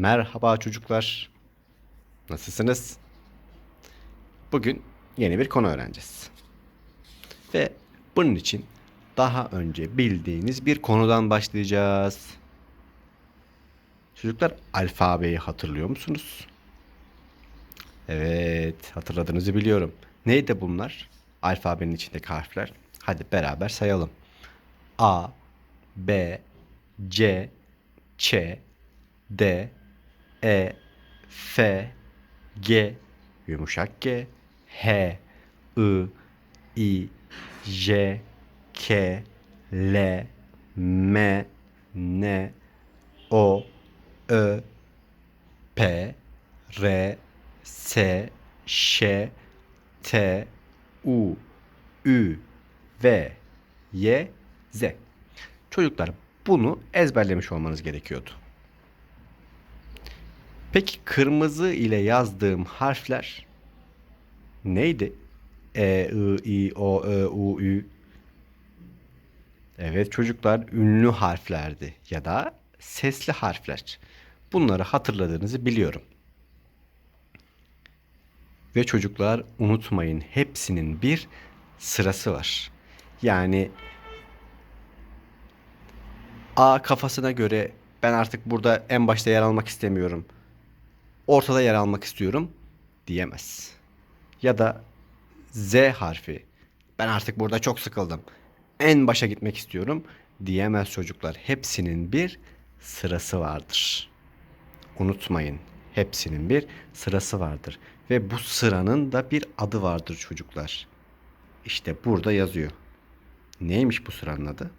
Merhaba çocuklar. Nasılsınız? Bugün yeni bir konu öğreneceğiz. Ve bunun için daha önce bildiğiniz bir konudan başlayacağız. Çocuklar alfabeyi hatırlıyor musunuz? Evet, hatırladığınızı biliyorum. Neydi bunlar? Alfabenin içindeki harfler. Hadi beraber sayalım. A, B, C, Ç, D, E, F, G, yumuşak G, H, I, I, J, K, L, M, N, O, Ö, P, R, S, Ş, T, U, Ü, V, Y, Z. Çocuklar bunu ezberlemiş olmanız gerekiyordu. Peki kırmızı ile yazdığım harfler neydi? E, I, I, O, Ö, U, Ü. Evet çocuklar ünlü harflerdi ya da sesli harfler. Bunları hatırladığınızı biliyorum. Ve çocuklar unutmayın hepsinin bir sırası var. Yani A kafasına göre ben artık burada en başta yer almak istemiyorum. Ortada yer almak istiyorum diyemez. Ya da Z harfi ben artık burada çok sıkıldım. En başa gitmek istiyorum diyemez çocuklar. Hepsinin bir sırası vardır. Unutmayın. Hepsinin bir sırası vardır ve bu sıranın da bir adı vardır çocuklar. İşte burada yazıyor. Neymiş bu sıranın adı?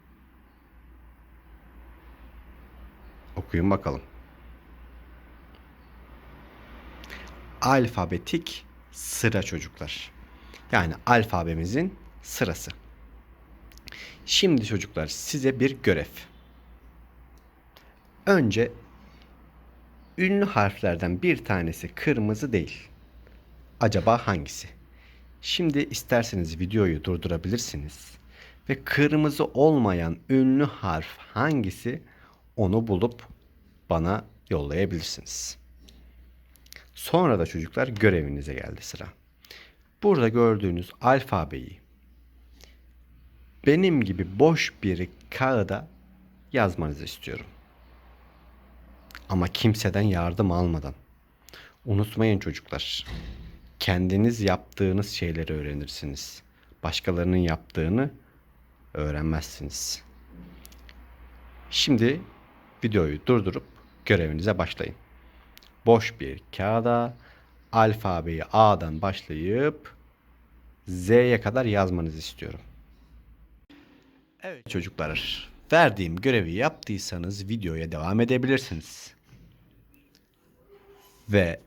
Okuyun bakalım. Alfabetik sıra çocuklar. Yani alfabemizin sırası. Şimdi çocuklar size bir görev. Önce ünlü harflerden bir tanesi kırmızı değil. Acaba hangisi? Şimdi isterseniz videoyu durdurabilirsiniz ve kırmızı olmayan ünlü harf hangisi onu bulup bana yollayabilirsiniz. Sonra da çocuklar görevinize geldi sıra. Burada gördüğünüz alfabeyi benim gibi boş bir kağıda yazmanızı istiyorum. Ama kimseden yardım almadan. Unutmayın çocuklar. Kendiniz yaptığınız şeyleri öğrenirsiniz. Başkalarının yaptığını öğrenmezsiniz. Şimdi videoyu durdurup görevinize başlayın. Boş bir kağıda alfabeyi A'dan başlayıp Z'ye kadar yazmanızı istiyorum. Evet çocuklar, verdiğim görevi yaptıysanız videoya devam edebilirsiniz. Ve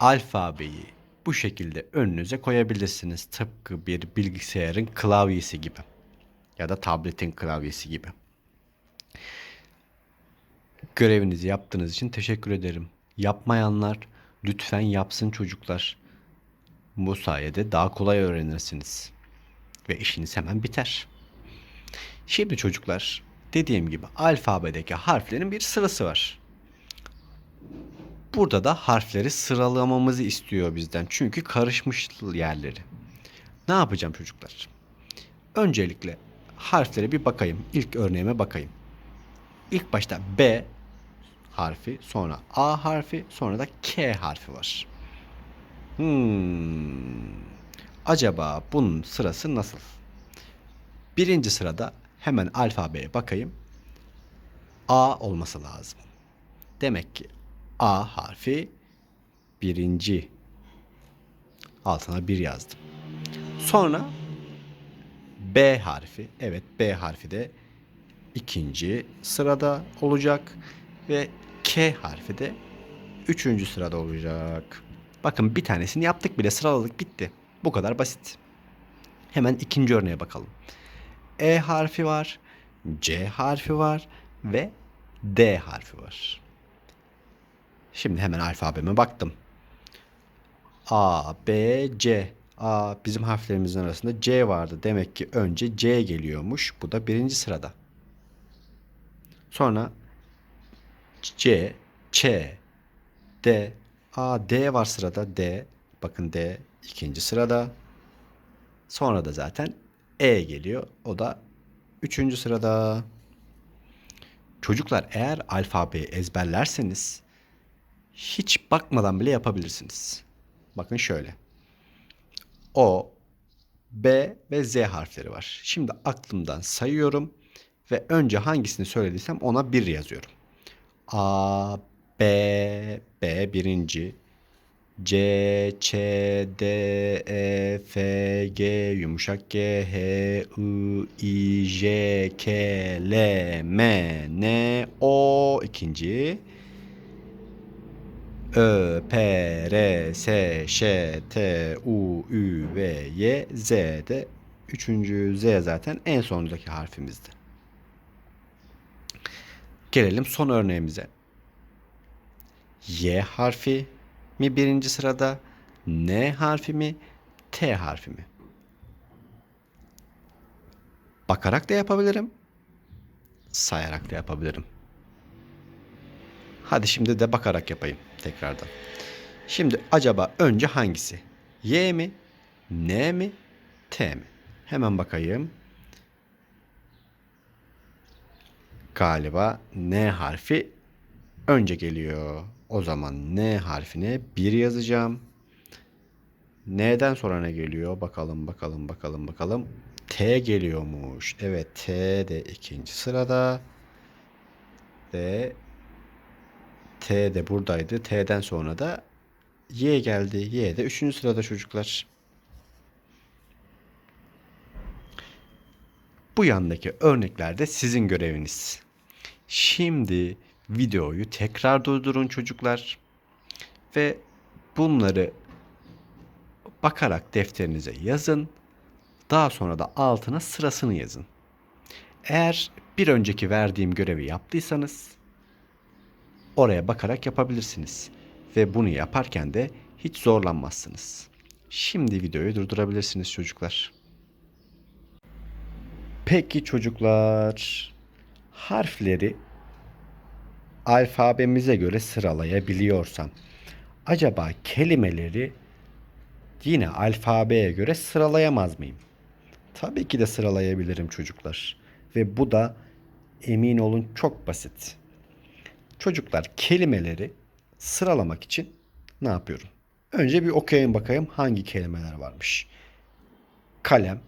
alfabeyi bu şekilde önünüze koyabilirsiniz. Tıpkı bir bilgisayarın klavyesi gibi ya da tabletin klavyesi gibi. Görevinizi yaptığınız için teşekkür ederim. Yapmayanlar lütfen yapsın çocuklar. Bu sayede daha kolay öğrenirsiniz. Ve işiniz hemen biter. Şimdi çocuklar dediğim gibi alfabedeki harflerin bir sırası var. Burada da harfleri sıralamamızı istiyor bizden. Çünkü karışmış yerleri. Ne yapacağım çocuklar? Öncelikle harflere bir bakayım. İlk örneğime bakayım. İlk başta B harfi, sonra A harfi, sonra da K harfi var. Hmm. Acaba bunun sırası nasıl? Birinci sırada hemen alfabeye bakayım. A olması lazım. Demek ki A harfi birinci. Altına bir yazdım. Sonra B harfi. Evet B harfi de ikinci sırada olacak. Ve K harfi de üçüncü sırada olacak. Bakın bir tanesini yaptık bile sıraladık bitti. Bu kadar basit. Hemen ikinci örneğe bakalım. E harfi var, C harfi var ve D harfi var. Şimdi hemen alfabeme baktım. A, B, C. A bizim harflerimizin arasında C vardı. Demek ki önce C geliyormuş. Bu da birinci sırada. Sonra C, Ç, D. A, D var sırada. D. Bakın D ikinci sırada. Sonra da zaten E geliyor. O da üçüncü sırada. Çocuklar eğer alfabeyi ezberlerseniz hiç bakmadan bile yapabilirsiniz. Bakın şöyle. O, B ve Z harfleri var. Şimdi aklımdan sayıyorum ve önce hangisini söylediysem ona bir yazıyorum. A, B, B birinci, C, Ç, D, E, F, G, yumuşak G, H, I, I, J, K, L, M, N, O ikinci. Ö, P, R, S, Ş, T, U, Ü, V, Y, Z de üçüncü Z zaten en sondaki harfimizdi. Gelelim son örneğimize. Y harfi mi birinci sırada, N harfi mi, T harfi mi? Bakarak da yapabilirim, sayarak da yapabilirim. Hadi şimdi de bakarak yapayım tekrardan. Şimdi acaba önce hangisi? Y mi? N mi? T mi? Hemen bakayım. Galiba N harfi önce geliyor. O zaman N harfine 1 yazacağım. N'den sonra ne geliyor? Bakalım bakalım bakalım bakalım. T geliyormuş. Evet T de ikinci sırada. Ve T de buradaydı. T'den sonra da Y geldi. Y de üçüncü sırada çocuklar. Bu yandaki örneklerde sizin göreviniz. Şimdi videoyu tekrar durdurun çocuklar. Ve bunları bakarak defterinize yazın. Daha sonra da altına sırasını yazın. Eğer bir önceki verdiğim görevi yaptıysanız oraya bakarak yapabilirsiniz. Ve bunu yaparken de hiç zorlanmazsınız. Şimdi videoyu durdurabilirsiniz çocuklar. Peki çocuklar, harfleri alfabemize göre sıralayabiliyorsam acaba kelimeleri yine alfabeye göre sıralayamaz mıyım? Tabii ki de sıralayabilirim çocuklar. Ve bu da emin olun çok basit. Çocuklar kelimeleri sıralamak için ne yapıyorum? Önce bir okuyayım bakayım hangi kelimeler varmış. Kalem,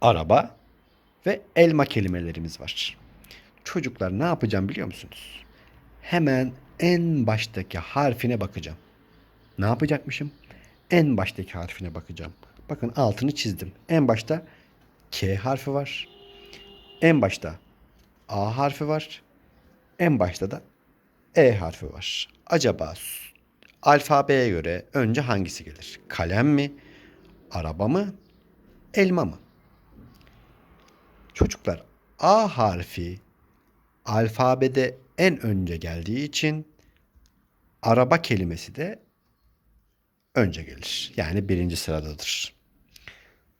araba ve elma kelimelerimiz var. Çocuklar ne yapacağım biliyor musunuz? Hemen en baştaki harfine bakacağım. Ne yapacakmışım? En baştaki harfine bakacağım. Bakın altını çizdim. En başta K harfi var. En başta A harfi var. En başta da E harfi var. Acaba alfabeye göre önce hangisi gelir? Kalem mi? Araba mı? Elma mı? Çocuklar A harfi alfabede en önce geldiği için araba kelimesi de önce gelir. Yani birinci sıradadır.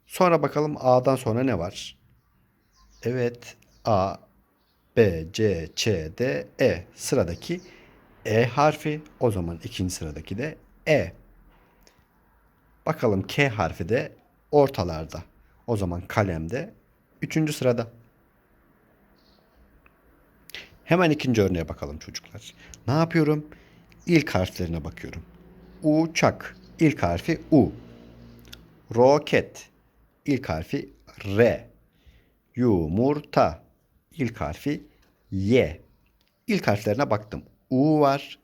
Sonra bakalım A'dan sonra ne var? Evet A, B, C, Ç, D, E. Sıradaki E harfi. O zaman ikinci sıradaki de E. Bakalım K harfi de ortalarda. O zaman kalemde üçüncü sırada. Hemen ikinci örneğe bakalım çocuklar. Ne yapıyorum? İlk harflerine bakıyorum. Uçak. İlk harfi U. Roket. İlk harfi R. Yumurta. İlk harfi Y. İlk harflerine baktım. U var,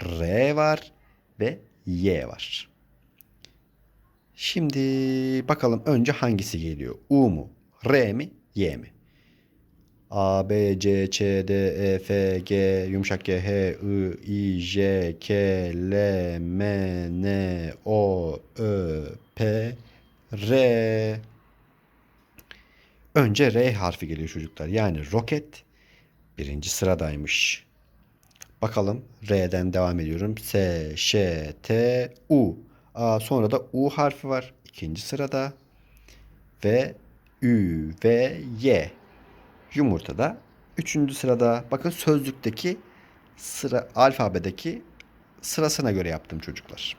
R var ve Y var. Şimdi bakalım önce hangisi geliyor? U mu? R mi? Y mi? A, B, C, Ç, D, E, F, G, yumuşak G, H, I, I, J, K, L, M, N, O, Ö, P, R. Önce R harfi geliyor çocuklar. Yani roket birinci sıradaymış. Bakalım R'den devam ediyorum. S, Ş, T, U. Aa, sonra da U harfi var. ikinci sırada. Ve Ü ve Y. Yumurta da üçüncü sırada. Bakın sözlükteki sıra alfabedeki sırasına göre yaptım çocuklar.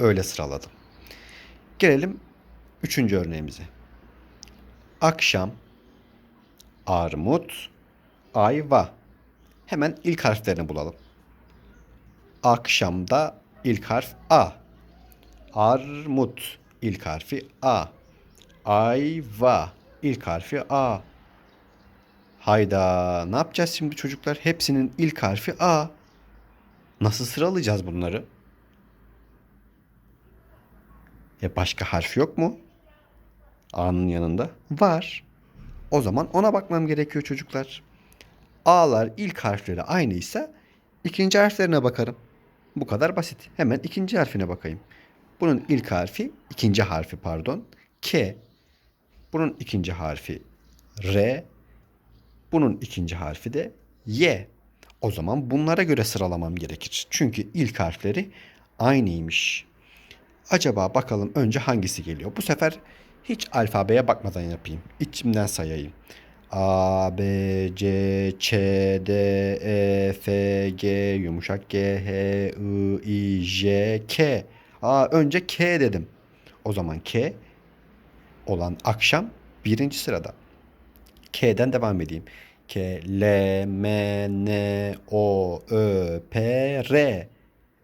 Öyle sıraladım. Gelelim üçüncü örneğimize. Akşam, armut, ayva. Hemen ilk harflerini bulalım. Akşamda ilk harf A. Armut ilk harfi A. Ayva ilk harfi A. Hayda ne yapacağız şimdi çocuklar? Hepsinin ilk harfi A. Nasıl sıralayacağız bunları? E başka harf yok mu? A'nın yanında. Var. O zaman ona bakmam gerekiyor çocuklar. A'lar ilk harfleri aynıysa ikinci harflerine bakarım. Bu kadar basit. Hemen ikinci harfine bakayım. Bunun ilk harfi, ikinci harfi pardon, K. Bunun ikinci harfi R. Bunun ikinci harfi de Y. O zaman bunlara göre sıralamam gerekir. Çünkü ilk harfleri aynıymış. Acaba bakalım önce hangisi geliyor? Bu sefer hiç alfabeye bakmadan yapayım. İçimden sayayım. A, B, C, Ç, D, E, F, G, yumuşak G, H, I, J, K. Aa, önce K dedim. O zaman K olan akşam birinci sırada. K'den devam edeyim. K, L, M, N, O, Ö, P, R.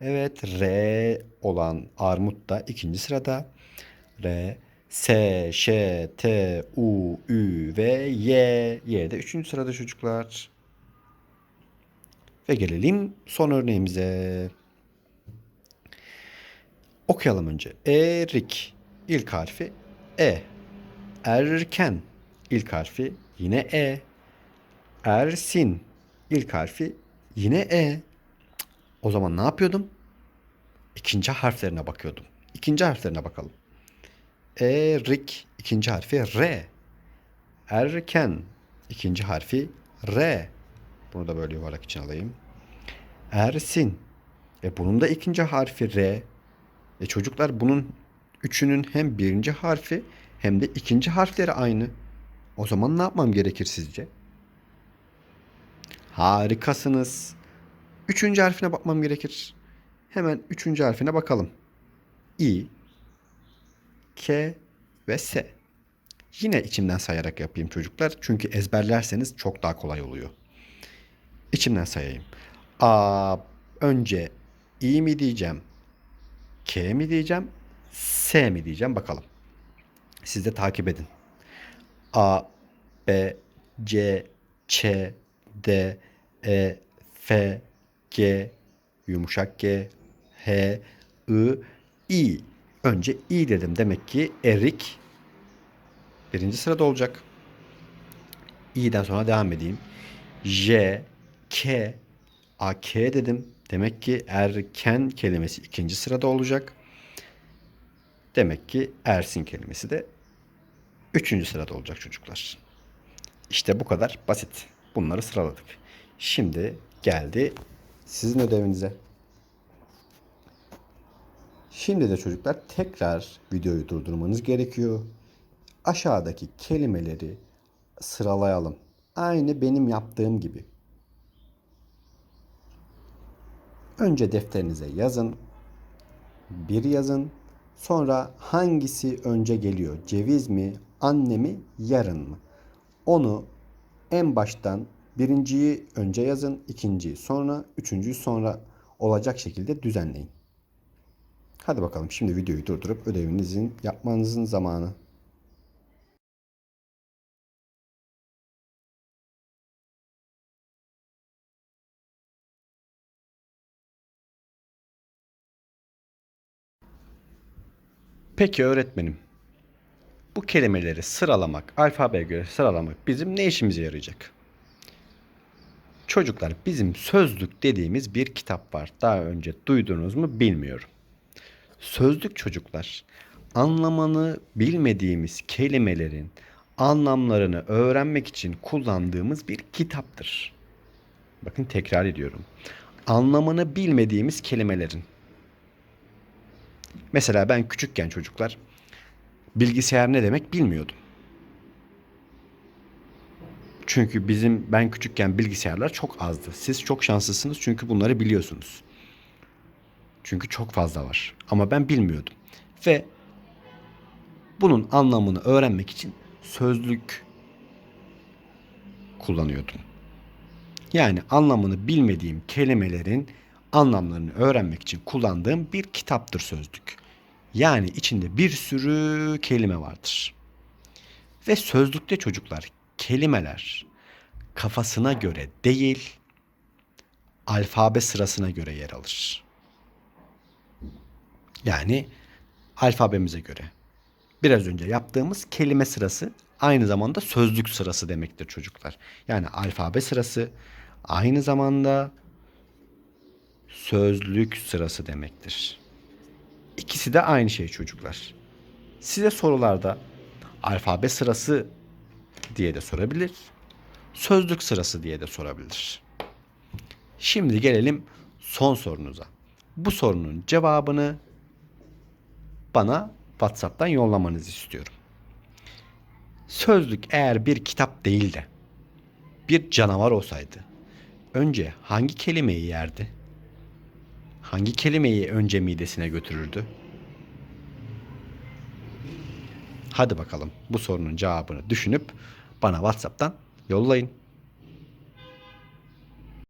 Evet R olan armut da ikinci sırada. R, S, Ş, T, U, Ü ve Y. Y de üçüncü sırada çocuklar. Ve gelelim son örneğimize. Okuyalım önce. Erik ilk harfi E. Erken ilk harfi yine E. Ersin ilk harfi yine E. O zaman ne yapıyordum? İkinci harflerine bakıyordum. İkinci harflerine bakalım. Erik ikinci harfi R. Erken ikinci harfi R. Bunu da böyle yuvarlak için alayım. Ersin. E bunun da ikinci harfi R. E çocuklar bunun üçünün hem birinci harfi hem de ikinci harfleri aynı. O zaman ne yapmam gerekir sizce? Harikasınız. Üçüncü harfine bakmam gerekir. Hemen üçüncü harfine bakalım. İ, K ve S. Yine içimden sayarak yapayım çocuklar. Çünkü ezberlerseniz çok daha kolay oluyor. İçimden sayayım. A önce İ mi diyeceğim? K mi diyeceğim? S mi diyeceğim? Bakalım. Siz de takip edin. A, B, C, Ç, D, E, F, G, yumuşak G, H, I, İ. Önce İ dedim. Demek ki erik birinci sırada olacak. İ'den sonra devam edeyim. J, K, A, K dedim. Demek ki erken kelimesi ikinci sırada olacak. Demek ki Ersin kelimesi de üçüncü sırada olacak çocuklar. İşte bu kadar basit. Bunları sıraladık. Şimdi geldi sizin ödevinize. Şimdi de çocuklar tekrar videoyu durdurmanız gerekiyor. Aşağıdaki kelimeleri sıralayalım. Aynı benim yaptığım gibi. Önce defterinize yazın. Bir yazın. Sonra hangisi önce geliyor? Ceviz mi, anne mi, yarın mı? Onu en baştan birinciyi önce yazın, ikinciyi sonra, üçüncüyü sonra olacak şekilde düzenleyin. Hadi bakalım şimdi videoyu durdurup ödevinizin yapmanızın zamanı. Peki öğretmenim. Bu kelimeleri sıralamak, alfabeye göre sıralamak bizim ne işimize yarayacak? Çocuklar bizim sözlük dediğimiz bir kitap var. Daha önce duydunuz mu bilmiyorum. Sözlük çocuklar anlamını bilmediğimiz kelimelerin anlamlarını öğrenmek için kullandığımız bir kitaptır. Bakın tekrar ediyorum. Anlamını bilmediğimiz kelimelerin Mesela ben küçükken çocuklar bilgisayar ne demek bilmiyordum. Çünkü bizim ben küçükken bilgisayarlar çok azdı. Siz çok şanslısınız çünkü bunları biliyorsunuz. Çünkü çok fazla var. Ama ben bilmiyordum. Ve bunun anlamını öğrenmek için sözlük kullanıyordum. Yani anlamını bilmediğim kelimelerin anlamlarını öğrenmek için kullandığım bir kitaptır sözlük. Yani içinde bir sürü kelime vardır. Ve sözlükte çocuklar kelimeler kafasına göre değil, alfabe sırasına göre yer alır. Yani alfabemize göre. Biraz önce yaptığımız kelime sırası aynı zamanda sözlük sırası demektir çocuklar. Yani alfabe sırası aynı zamanda sözlük sırası demektir. İkisi de aynı şey çocuklar. Size sorularda alfabe sırası diye de sorabilir. Sözlük sırası diye de sorabilir. Şimdi gelelim son sorunuza. Bu sorunun cevabını bana WhatsApp'tan yollamanızı istiyorum. Sözlük eğer bir kitap değil de bir canavar olsaydı önce hangi kelimeyi yerdi? Hangi kelimeyi önce midesine götürürdü? Hadi bakalım bu sorunun cevabını düşünüp bana WhatsApp'tan yollayın.